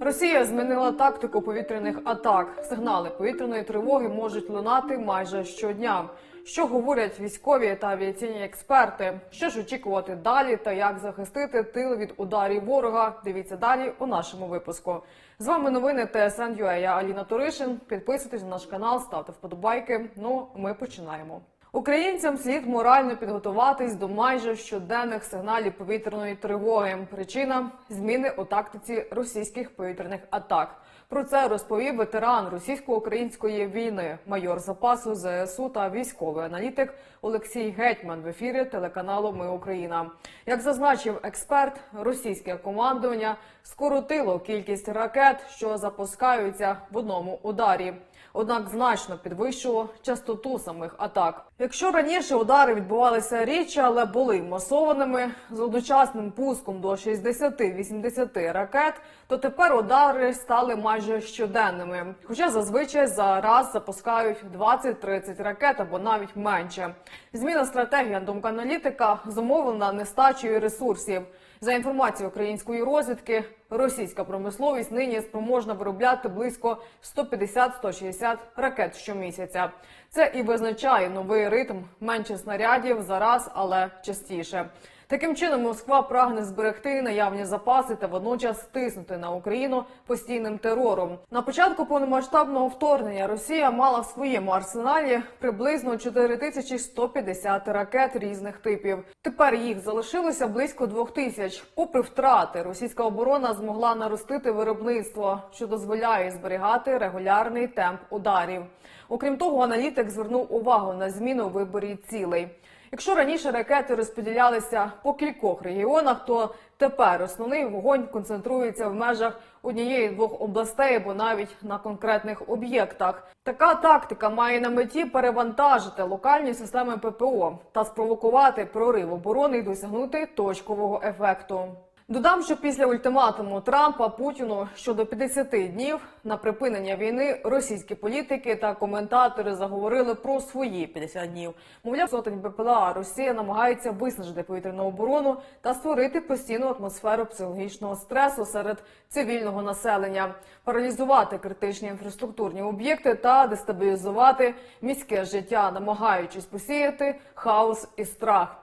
Росія змінила тактику повітряних атак. Сигнали повітряної тривоги можуть лунати майже щодня. Що говорять військові та авіаційні експерти? Що ж очікувати далі та як захистити тил від ударів ворога? Дивіться далі у нашому випуску. З вами новини ТСН.UA. Я Аліна Туришин. Підписуйтесь на наш канал, ставте вподобайки. Ну, ми починаємо. Українцям слід морально підготуватись до майже щоденних сигналів повітряної тривоги. Причина зміни у тактиці російських повітряних атак. Про це розповів ветеран російсько-української війни, майор запасу ЗСУ та військовий аналітик Олексій Гетьман в ефірі телеканалу Ми Україна. Як зазначив експерт, російське командування скоротило кількість ракет, що запускаються в одному ударі однак значно підвищило частоту самих атак. Якщо раніше удари відбувалися рідше, але були масованими з одночасним пуском до 60-80 ракет, то тепер удари стали майже щоденними. Хоча зазвичай за раз запускають 20-30 ракет або навіть менше. Зміна стратегії на думку аналітика зумовлена нестачею ресурсів. За інформацією української розвідки, російська промисловість нині спроможна виробляти близько 150-160 ракет щомісяця. Це і визначає новий ритм менше снарядів за раз, але частіше. Таким чином, Москва прагне зберегти наявні запаси та водночас стиснути на Україну постійним терором. На початку повномасштабного вторгнення Росія мала в своєму арсеналі приблизно 4150 ракет різних типів. Тепер їх залишилося близько двох тисяч. Попри втрати, російська оборона змогла наростити виробництво, що дозволяє зберігати регулярний темп ударів. Окрім того, аналітик звернув увагу на зміну у виборі цілей. Якщо раніше ракети розподілялися по кількох регіонах, то тепер основний вогонь концентрується в межах однієї-двох областей або навіть на конкретних об'єктах. Така тактика має на меті перевантажити локальні системи ППО та спровокувати прорив оборони і досягнути точкового ефекту. Додам, що після ультиматуму Трампа Путіну щодо 50 днів на припинення війни російські політики та коментатори заговорили про свої 50 днів. Мовляв, сотень БПЛА Росія намагається виснажити повітряну оборону та створити постійну атмосферу психологічного стресу серед цивільного населення, паралізувати критичні інфраструктурні об'єкти та дестабілізувати міське життя, намагаючись посіяти хаос і страх.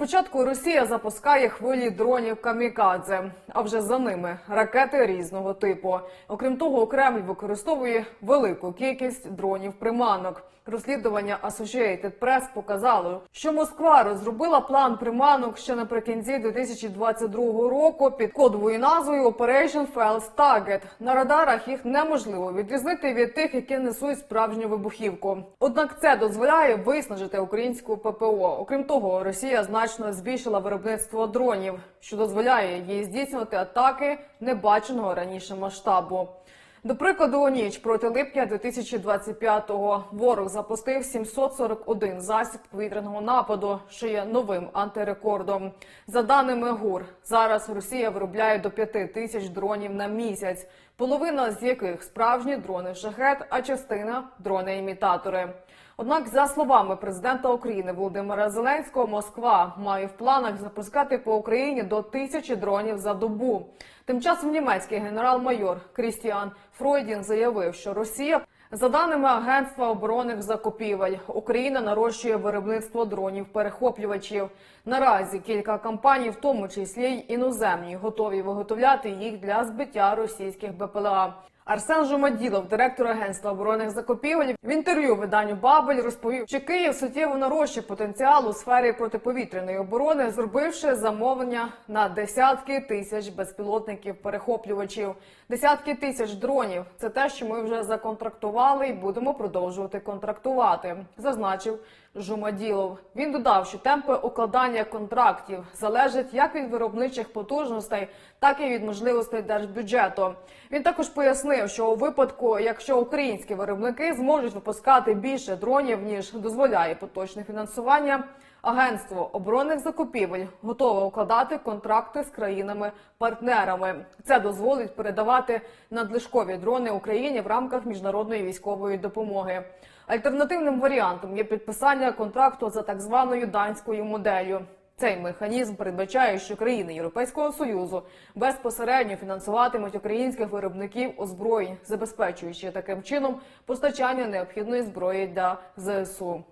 Спочатку Росія запускає хвилі дронів камікадзе, а вже за ними ракети різного типу. Окрім того, Кремль використовує велику кількість дронів приманок. Розслідування Associated Press показало, що Москва розробила план приманок ще наприкінці 2022 року під кодовою назвою Operation False Target. На радарах їх неможливо відрізнити від тих, які несуть справжню вибухівку. Однак це дозволяє виснажити українську ППО. Окрім того, Росія значно збільшила виробництво дронів, що дозволяє їй здійснювати атаки небаченого раніше масштабу. До прикладу, у ніч проти липня 2025-го ворог запустив 741 засіб повітряного нападу, що є новим антирекордом. За даними ГУР, зараз Росія виробляє до 5 тисяч дронів на місяць, половина з яких справжні дрони шахет, а частина дрони-імітатори. Однак, за словами президента України Володимира Зеленського, Москва має в планах запускати по Україні до тисячі дронів за добу. Тим часом німецький генерал-майор Крістіан Фройдін заявив, що Росія, за даними агентства оборонних закупівель, Україна нарощує виробництво дронів перехоплювачів. Наразі кілька компаній, в тому числі й іноземні, готові виготовляти їх для збиття російських БПЛА. Арсен Жумаділов, директор агентства оборонних закупівель, в інтерв'ю виданню Бабель розповів, що Київ суттєво нарощує потенціал у сфері протиповітряної оборони, зробивши замовлення на десятки тисяч безпілотників-перехоплювачів, десятки тисяч дронів. Це те, що ми вже законтрактували і будемо продовжувати контрактувати, зазначив Жумаділов. Він додав, що темпи укладання контрактів залежать як від виробничих потужностей, так і від можливостей держбюджету. Він також пояснив, що у випадку, якщо українські виробники зможуть випускати більше дронів ніж дозволяє поточне фінансування. Агентство оборонних закупівель готове укладати контракти з країнами-партнерами. Це дозволить передавати надлишкові дрони Україні в рамках міжнародної військової допомоги. Альтернативним варіантом є підписання контракту за так званою данською моделлю. Цей механізм передбачає, що країни Європейського союзу безпосередньо фінансуватимуть українських виробників озброєнь, забезпечуючи таким чином постачання необхідної зброї для ЗСУ.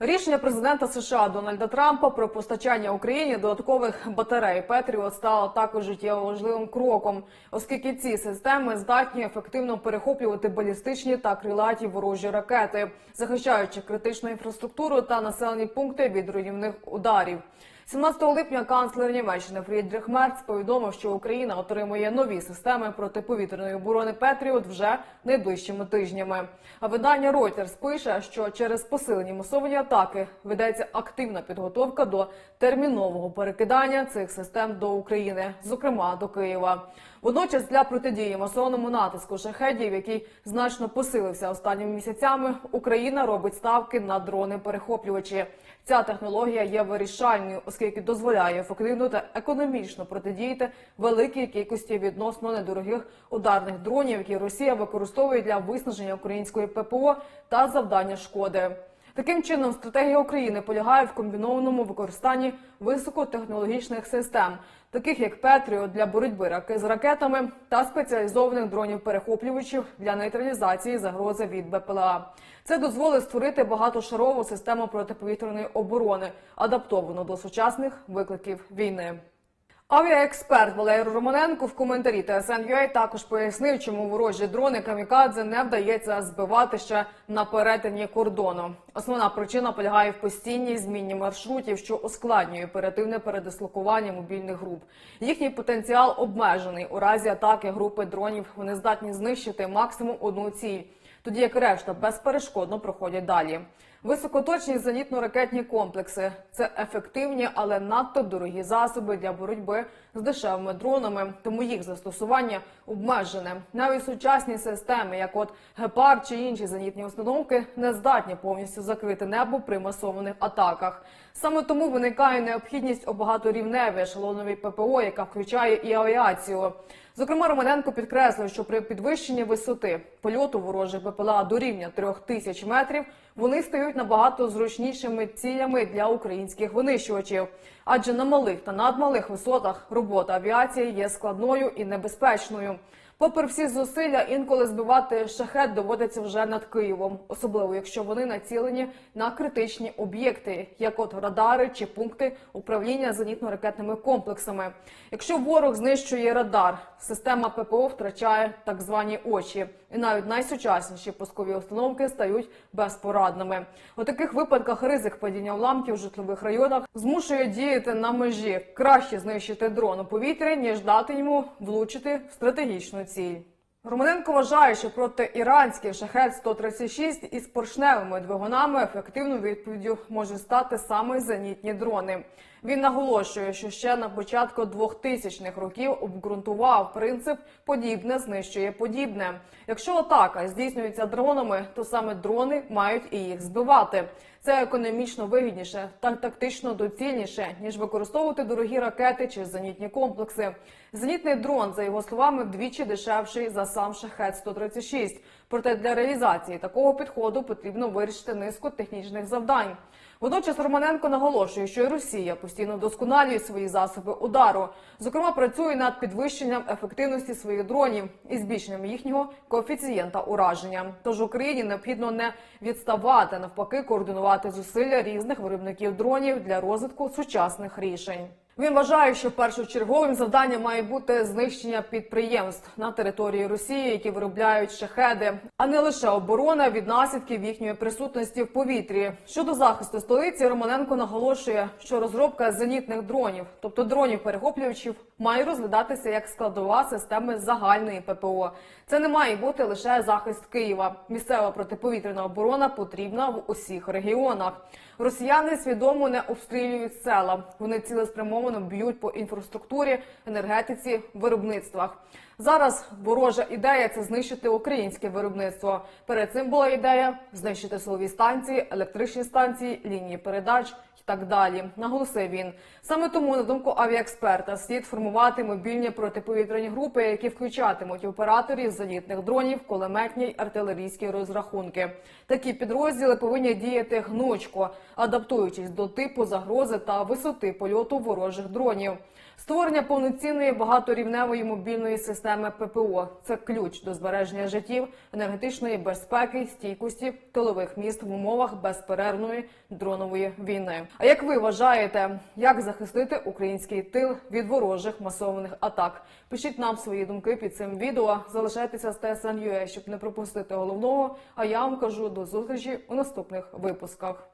Рішення президента США Дональда Трампа про постачання Україні додаткових батарей Петріот стало також життєво важливим кроком, оскільки ці системи здатні ефективно перехоплювати балістичні та крилаті ворожі ракети, захищаючи критичну інфраструктуру та населені пункти від руйнівних ударів. 17 липня канцлер Німеччини Фрідріх Мерц повідомив, що Україна отримує нові системи протиповітряної оборони Петріот вже найближчими тижнями. А видання Reuters пише, що через посилені масовані атаки ведеться активна підготовка до термінового перекидання цих систем до України, зокрема до Києва. Водночас для протидії масованому натиску шахедів, який значно посилився останніми місяцями, Україна робить ставки на дрони-перехоплювачі. Ця технологія є вирішальною, оскільки дозволяє ефективно та економічно протидіяти великій кількості відносно недорогих ударних дронів, які Росія використовує для виснаження української ППО та завдання шкоди. Таким чином, стратегія України полягає в комбінованому використанні високотехнологічних систем, таких як Петріот для боротьби раки- з ракетами та спеціалізованих дронів-перехоплювачів для нейтралізації загрози від БПЛА. Це дозволить створити багатошарову систему протиповітряної оборони, адаптовану до сучасних викликів війни. Авіаексперт Валерій Романенко в коментарі TSN.ua також пояснив, чому ворожі дрони камікадзе не вдається збивати ще на перетині кордону. Основна причина полягає в постійній зміні маршрутів, що ускладнює оперативне передислокування мобільних груп. Їхній потенціал обмежений. У разі атаки групи дронів вони здатні знищити максимум одну ціль, тоді як решта безперешкодно проходять далі. Високоточні зенітно-ракетні комплекси це ефективні, але надто дорогі засоби для боротьби з дешевими дронами, тому їх застосування обмежене. Навіть сучасні системи, як от гепард чи інші зенітні установки, не здатні повністю закрити небо при масованих атаках. Саме тому виникає необхідність у багаторівневій ешелоновій ППО, яка включає і авіацію. Зокрема, Романенко підкреслив, що при підвищенні висоти польоту ворожих БПЛА до рівня трьох тисяч метрів вони стають набагато зручнішими цілями для українських винищувачів. Адже на малих та надмалих висотах робота авіації є складною і небезпечною. Попри всі зусилля, інколи збивати шахет доводиться вже над Києвом, особливо якщо вони націлені на критичні об'єкти, як от радари чи пункти управління зенітно-ракетними комплексами. Якщо ворог знищує радар, система ППО втрачає так звані очі, і навіть найсучасніші пускові установки стають безпорадними. У таких випадках ризик падіння уламків в житлових районах змушує діяти на межі краще знищити дрон у повітрі, ніж дати йому влучити в стратегічну ціль. Романенко вважає, що проти іранських шахет 136 із поршневими двигунами ефективною відповіддю може стати саме зенітні дрони. Він наголошує, що ще на початку 2000-х років обґрунтував принцип подібне знищує подібне. Якщо атака здійснюється дронами, то саме дрони мають і їх збивати. Це економічно вигідніше та тактично доцільніше ніж використовувати дорогі ракети чи зенітні комплекси. Зенітний дрон, за його словами, вдвічі дешевший за сам шахет 136 Проте для реалізації такого підходу потрібно вирішити низку технічних завдань. Водночас Романенко наголошує, що і Росія постійно вдосконалює свої засоби удару. Зокрема, працює над підвищенням ефективності своїх дронів і збільшенням їхнього коефіцієнта ураження. Тож Україні необхідно не відставати, навпаки, координувати зусилля різних виробників дронів для розвитку сучасних рішень. Він вважає, що першочерговим завданням має бути знищення підприємств на території Росії, які виробляють шахеди, а не лише оборона від наслідків їхньої присутності в повітрі. Щодо захисту столиці, Романенко наголошує, що розробка зенітних дронів, тобто дронів перехоплювачів, має розглядатися як складова системи загальної ППО. Це не має бути лише захист Києва. Місцева протиповітряна оборона потрібна в усіх регіонах. Росіяни свідомо не обстрілюють села. Вони цілеспрямовано цілеспрямовано б'ють по інфраструктурі, енергетиці, виробництвах. Зараз ворожа ідея це знищити українське виробництво. Перед цим була ідея знищити силові станції, електричні станції, лінії передач так далі. Наголосив він. Саме тому, на думку авіаексперта, слід формувати мобільні протиповітряні групи, які включатимуть операторів зенітних дронів, кулеметні й артилерійські розрахунки. Такі підрозділи повинні діяти гнучко, адаптуючись до типу загрози та висоти польоту ворожих дронів. Створення повноцінної багаторівневої мобільної системи ППО це ключ до збереження життів, енергетичної безпеки, стійкості тилових міст в умовах безперервної дронової війни. А як ви вважаєте, як захистити український тил від ворожих масованих атак? Пишіть нам свої думки під цим відео. Залишайтеся з ТСН.UA, щоб не пропустити головного. А я вам кажу до зустрічі у наступних випусках.